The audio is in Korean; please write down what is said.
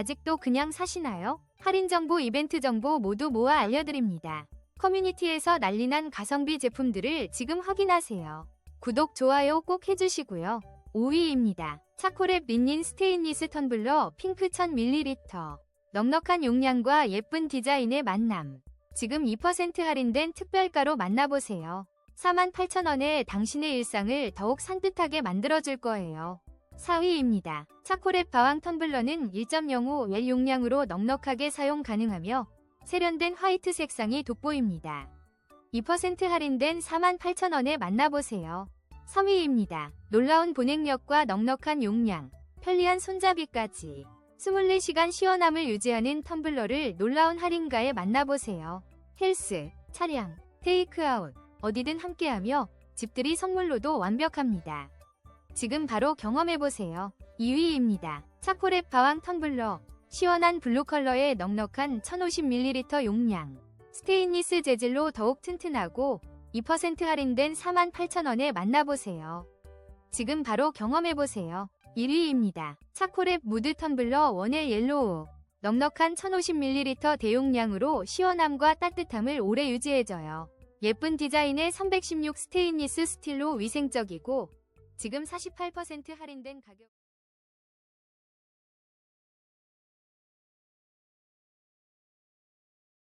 아직도 그냥 사시나요? 할인 정보, 이벤트 정보 모두 모아 알려드립니다. 커뮤니티에서 난리난 가성비 제품들을 지금 확인하세요. 구독, 좋아요 꼭 해주시고요. 5위입니다. 차코랩 린닌 스테인리스 텀블러 핑크 1000ml. 넉넉한 용량과 예쁜 디자인의 만남. 지금 2% 할인된 특별가로 만나보세요. 48,000원에 당신의 일상을 더욱 산뜻하게 만들어줄 거예요. 4위입니다. 차코랩 바왕 텀블러는 1.05L 용량으로 넉넉하게 사용 가능하며 세련된 화이트 색상이 돋보입니다. 2% 할인된 48,000원에 만나보세요. 3위입니다. 놀라운 보냉력과 넉넉한 용량, 편리한 손잡이까지 24시간 시원함을 유지하는 텀블러를 놀라운 할인가에 만나보세요. 헬스, 차량, 테이크아웃, 어디든 함께하며 집들이 선물로도 완벽합니다. 지금 바로 경험해보세요. 2위입니다. 차코랩 바왕 텀블러. 시원한 블루 컬러의 넉넉한 1050ml 용량. 스테인리스 재질로 더욱 튼튼하고 2% 할인된 48,000원에 만나보세요. 지금 바로 경험해보세요. 1위입니다. 차코랩 무드 텀블러 원의 옐로우. 넉넉한 1050ml 대용량으로 시원함과 따뜻함을 오래 유지해줘요. 예쁜 디자인의 316 스테인리스 스틸로 위생적이고 지금 48% 할인된 가격